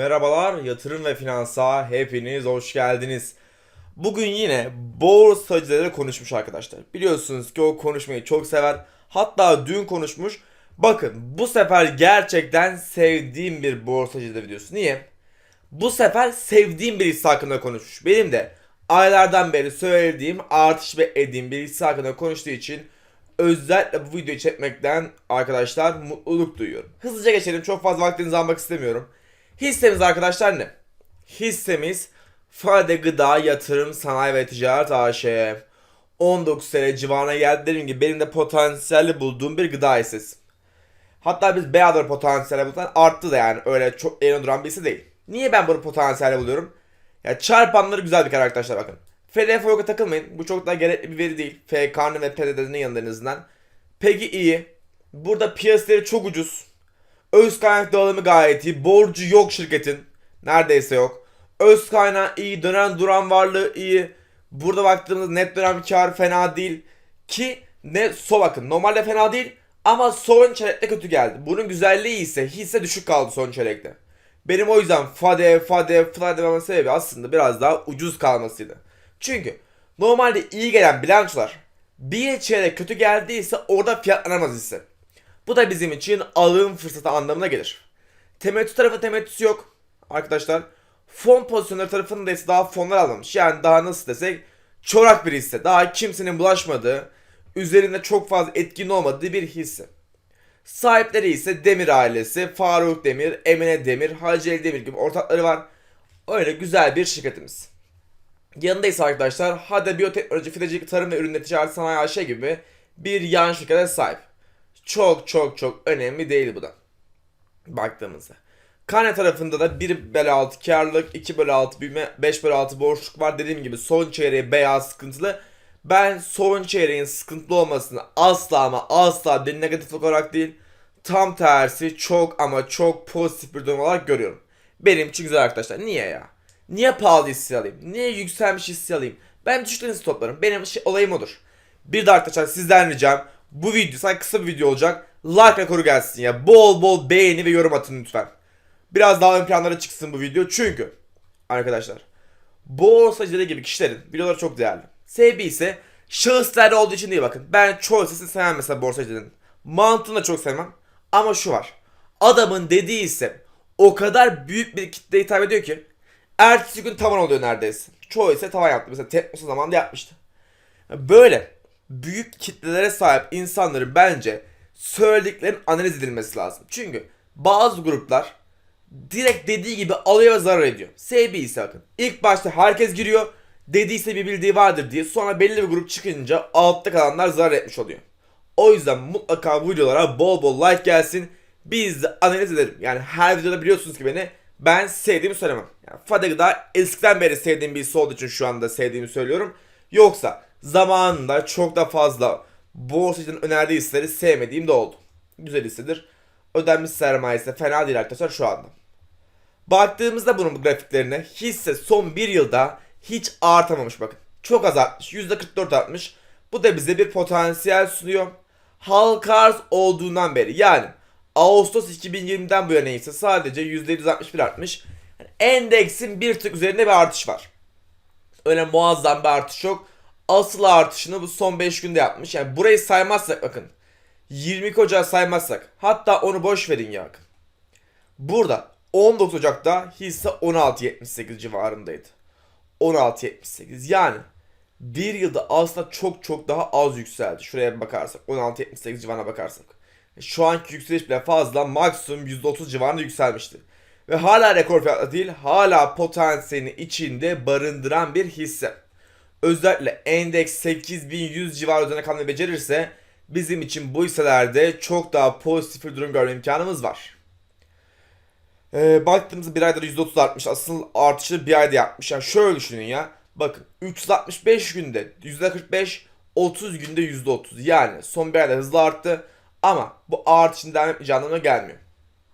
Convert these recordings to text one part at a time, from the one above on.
Merhabalar, yatırım ve finansa hepiniz hoş geldiniz. Bugün yine borsacıları konuşmuş arkadaşlar. Biliyorsunuz ki o konuşmayı çok sever. Hatta dün konuşmuş. Bakın bu sefer gerçekten sevdiğim bir borsacıda videosu. Niye? Bu sefer sevdiğim bir hisse hakkında konuşmuş. Benim de aylardan beri söylediğim, artış ve ettiğim bir hisse hakkında konuştuğu için özellikle bu videoyu çekmekten arkadaşlar mutluluk duyuyorum. Hızlıca geçelim. Çok fazla vaktinizi almak istemiyorum. Hissemiz arkadaşlar ne? Hissemiz Fade Gıda Yatırım Sanayi ve Ticaret AŞ. 19 TL civarına geldi. Dediğim gibi benim de potansiyelli bulduğum bir gıda hissesi. Hatta biz beyazlar potansiyelli bulan arttı da yani öyle çok yerine duran birisi değil. Niye ben bunu potansiyelli buluyorum? Ya çarpanları güzel bir kere arkadaşlar bakın. FDFO'ya takılmayın. Bu çok da gerekli bir veri değil. FK'nın ve PDD'nin yanında en azından. Peki iyi. Burada piyasaları çok ucuz. Öz kaynak dağılımı gayet iyi. Borcu yok şirketin. Neredeyse yok. Öz kaynağı iyi. Dönen duran varlığı iyi. Burada baktığımızda net dönem kar fena değil. Ki ne so bakın. Normalde fena değil. Ama son çeyrekte kötü geldi. Bunun güzelliği ise hisse düşük kaldı son çeyrekte. Benim o yüzden fade fade fade dememın sebebi aslında biraz daha ucuz kalmasıydı. Çünkü normalde iyi gelen bilançolar bir çeyrek kötü geldiyse orada fiyatlanamaz hisse. Bu da bizim için alım fırsatı anlamına gelir. Temettü tarafı temettüsü yok arkadaşlar. Fon pozisyonları tarafında ise daha fonlar almamış. Yani daha nasıl desek çorak bir hisse. Daha kimsenin bulaşmadığı, üzerinde çok fazla etkin olmadığı bir hisse. Sahipleri ise Demir ailesi, Faruk Demir, Emine Demir, Hacı Demir gibi ortakları var. Öyle güzel bir şirketimiz. Yanında ise arkadaşlar Hade Biyoteknoloji, Fidecilik, Tarım ve Ürünleri Ticaret Sanayi AŞ gibi bir yan şirkete sahip. Çok çok çok önemli değil bu da. Baktığımızda. Kane tarafında da 1 bölü 6 karlılık, 2 bölü 6 büyüme, 5 bölü 6 borçluk var. Dediğim gibi son çeyreği beyaz sıkıntılı. Ben son çeyreğin sıkıntılı olmasını asla ama asla bir negatif olarak değil, tam tersi çok ama çok pozitif bir durum olarak görüyorum. Benim için güzel arkadaşlar. Niye ya? Niye pahalı hisse alayım? Niye yükselmiş hisse alayım? Ben düşükten toplarım. Benim şey, olayım odur. Bir de arkadaşlar sizden ricam bu video sadece kısa bir video olacak. Like rekoru gelsin ya. Bol bol beğeni ve yorum atın lütfen. Biraz daha ön planlara çıksın bu video. Çünkü arkadaşlar borsacıları gibi kişilerin videoları çok değerli. Sebebi ise şahıslarda olduğu için değil bakın. Ben çoğu sesini sevmem mesela borsacıların. Mantığını da çok sevmem. Ama şu var. Adamın dediği ise o kadar büyük bir kitleye hitap ediyor ki ertesi gün tavan oluyor neredeyse. Çoğu ise tavan yaptı. Mesela Tetmos'u zamanında yapmıştı. Böyle büyük kitlelere sahip insanların bence söylediklerinin analiz edilmesi lazım. Çünkü bazı gruplar direkt dediği gibi alıyor ve zarar ediyor. Sebebi ise bakın. İlk başta herkes giriyor. Dediyse bir bildiği vardır diye. Sonra belli bir grup çıkınca altta kalanlar zarar etmiş oluyor. O yüzden mutlaka bu videolara bol bol like gelsin. Biz de analiz edelim. Yani her videoda biliyorsunuz ki beni ben sevdiğimi söylemem. Yani Fadag'da eskiden beri sevdiğim bir hisse olduğu için şu anda sevdiğimi söylüyorum. Yoksa zamanında çok da fazla borsacının önerdiği hisseleri sevmediğim de oldu. Güzel hissedir. Ödenmiş sermayesi de fena değil arkadaşlar şu anda. Baktığımızda bunun grafiklerine hisse son bir yılda hiç artamamış bakın. Çok az artmış. %44 artmış. Bu da bize bir potansiyel sunuyor. Halka arz olduğundan beri yani Ağustos 2020'den bu yana ise sadece %161 artmış. Yani endeksin bir tık üzerinde bir artış var. Öyle muazzam bir artış yok. Asıl artışını bu son 5 günde yapmış. Yani burayı saymazsak bakın. 22 Ocağı saymazsak. Hatta onu boş verin ya. bakın. Burada 19 Ocak'ta hisse 16.78 civarındaydı. 16.78 yani bir yılda aslında çok çok daha az yükseldi. Şuraya bakarsak 16.78 civarına bakarsak. Şu anki yükseliş bile fazla maksimum %30 civarında yükselmişti. Ve hala rekor fiyatla değil hala potansiyelini içinde barındıran bir hisse. Özellikle endeks 8100 civarı üzerine kalmayı becerirse bizim için bu hisselerde çok daha pozitif bir durum görme imkanımız var. Ee, baktığımızda bir ayda %30 artmış. Asıl artışı bir ayda yapmış. Yani şöyle düşünün ya. Bakın 365 günde %45, 30 günde %30. Yani son bir ayda hızlı arttı. Ama bu artışın devam etmeyeceği anlamına gelmiyor.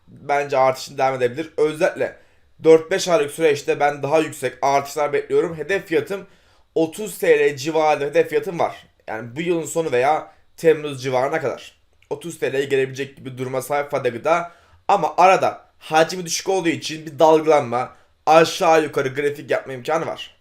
Bence artışın devam edebilir. Özellikle 4-5 aylık süreçte ben daha yüksek artışlar bekliyorum. Hedef fiyatım 30 TL civarında hedef fiyatım var. Yani bu yılın sonu veya Temmuz civarına kadar. 30 TL'ye gelebilecek gibi duruma sahip Fadagı'da. Ama arada hacmi düşük olduğu için bir dalgalanma, aşağı yukarı grafik yapma imkanı var.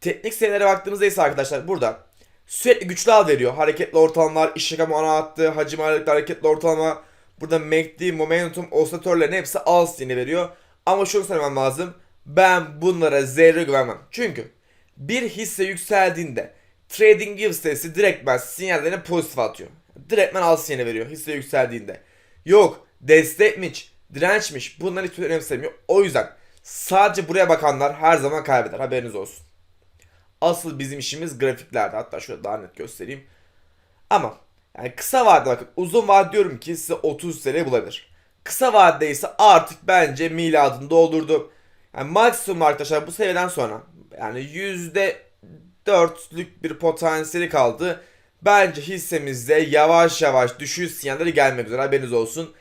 Teknik seviyelere baktığımızda ise arkadaşlar burada sürekli güçlü al veriyor. Hareketli ortalamalar, işlek ama ana attı, hacim ağırlıklı hareketli ortalama. Burada MACD, momentum, oscilatörlerin hepsi al veriyor. Ama şunu söylemem lazım. Ben bunlara zerre güvenmem. Çünkü bir hisse yükseldiğinde Trading View sitesi direktmen sinyallerini pozitif atıyor. Direktmen al sinyali veriyor hisse yükseldiğinde. Yok destekmiş, dirençmiş bunları hiç önemsemiyor. O yüzden sadece buraya bakanlar her zaman kaybeder haberiniz olsun. Asıl bizim işimiz grafiklerde. Hatta şöyle daha net göstereyim. Ama yani kısa vadede bakın uzun vade diyorum ki size 30 TL bulabilir. Kısa vadede ise artık bence miladını doldurdu. Yani maksimum arkadaşlar bu seviyeden sonra yani %4'lük bir potansiyeli kaldı. Bence hissemizde yavaş yavaş düşüş sinyalleri gelmek üzere haberiniz olsun.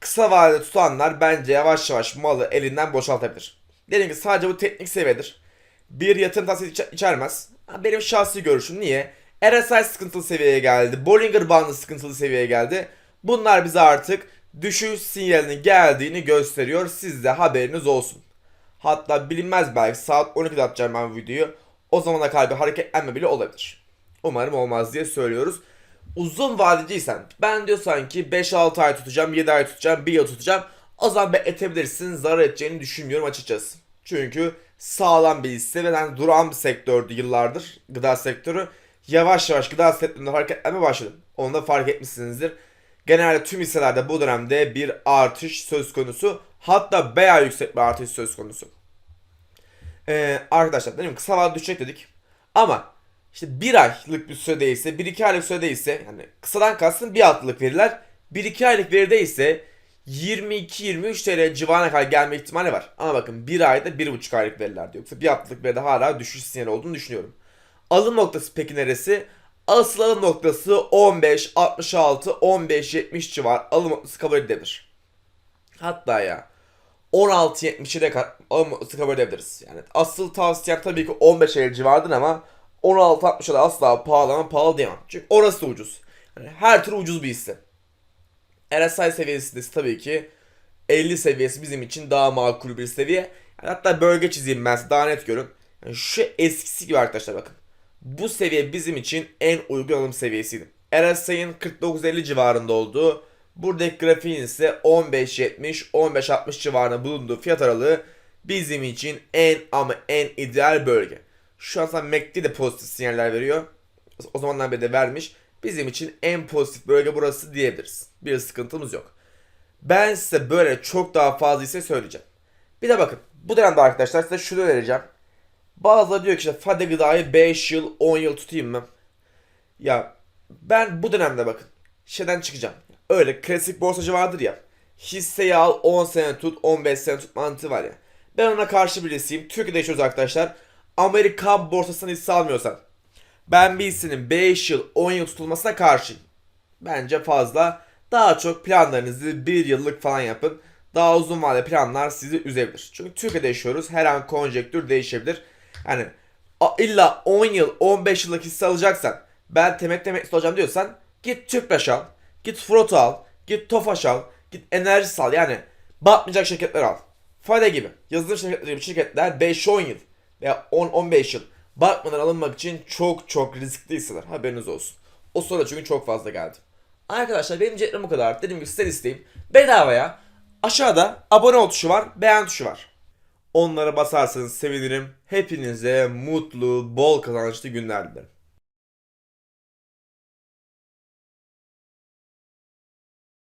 Kısa vadede tutanlar bence yavaş yavaş malı elinden boşaltabilir. Dediğim gibi sadece bu teknik seviyedir. Bir yatırım tavsiyesi içe- içermez. Benim şahsi görüşüm niye? RSI sıkıntılı seviyeye geldi. Bollinger Bandı sıkıntılı seviyeye geldi. Bunlar bize artık düşüş sinyalinin geldiğini gösteriyor. Sizde haberiniz olsun. Hatta bilinmez belki saat 12'de atacağım ben videoyu. O zamana kadar bir hareketlenme bile olabilir. Umarım olmaz diye söylüyoruz. Uzun vadeciysen ben diyorsan ki 5-6 ay tutacağım, 7 ay tutacağım, 1 yıl tutacağım. O zaman bekletebilirsin. Zarar edeceğini düşünmüyorum açıkçası. Çünkü sağlam bir hisse ve yani duran bir sektördü yıllardır gıda sektörü. Yavaş yavaş gıda sektöründe hareketlenme başladı. Onu da fark etmişsinizdir. Genelde tüm hisselerde bu dönemde bir artış söz konusu. Hatta bayağı yüksek bir artış söz konusu. Ee, arkadaşlar dedim kısa vadede düşecek dedik. Ama işte bir aylık bir sürede ise, bir iki aylık sürede ise yani kısadan kastım bir haftalık veriler. Bir iki aylık veride ise 22-23 TL civarına kadar gelme ihtimali var. Ama bakın bir ayda bir buçuk aylık veriler diyor. Yoksa bir haftalık veride hala düşüş sinyali olduğunu düşünüyorum. Alım noktası peki neresi? Asıl alım noktası 15, 66, 15, 70 civar alım noktası kabul edilebilir. Hatta ya 16.70'e de kabul edebiliriz. Yani asıl tavsiyem tabii ki 15 50 civardır ama 16.60'a da asla pahalı ama pahalı diyemem. Çünkü orası da ucuz. Yani her türlü ucuz bir hisse. RSI seviyesi de tabii ki 50 seviyesi bizim için daha makul bir seviye. Yani hatta bölge çizeyim ben size daha net görün. Yani şu eskisi gibi arkadaşlar bakın. Bu seviye bizim için en uygun alım seviyesiydi. RSI'nin 49.50 civarında olduğu, buradaki grafiğin ise 15.70-15.60 civarında bulunduğu fiyat aralığı bizim için en ama en ideal bölge. Şu an sana MACD de pozitif sinyaller veriyor. O zamandan beri de vermiş. Bizim için en pozitif bölge burası diyebiliriz. Bir sıkıntımız yok. Ben size böyle çok daha fazla ise söyleyeceğim. Bir de bakın bu dönemde arkadaşlar size şunu önereceğim. Bazıları diyor ki işte Fade gıdayı 5 yıl 10 yıl tutayım mı? Ya ben bu dönemde bakın şeyden çıkacağım. Öyle klasik borsacı vardır ya. Hisseyi al 10 sene tut 15 sene tut mantığı var ya. Ben ona karşı birisiyim. Türkiye'de yaşıyoruz arkadaşlar. Amerikan borsasını hisse almıyorsan. Ben bir hissenin 5 yıl 10 yıl tutulmasına karşıyım. Bence fazla. Daha çok planlarınızı 1 yıllık falan yapın. Daha uzun vadeli planlar sizi üzebilir. Çünkü Türkiye'de yaşıyoruz. Her an konjektür değişebilir. Yani illa 10 yıl 15 yıllık hisse alacaksan ben temek temek alacağım diyorsan git Tüpraş al. Git Froto al. Git Tofaş al. Git Enerjis al. Yani batmayacak şirketler al. Fayda gibi. Yazılım şirketleri gibi şirketler 5-10 yıl veya 10-15 yıl bakmadan alınmak için çok çok riskli hisseler. Haberiniz olsun. O soru çünkü çok fazla geldi. Arkadaşlar benim cetvelim bu kadar. Dediğim gibi sizden isteğim bedavaya aşağıda abone ol tuşu var, beğen tuşu var. Onlara basarsanız sevinirim. Hepinize mutlu, bol kazançlı günler dilerim.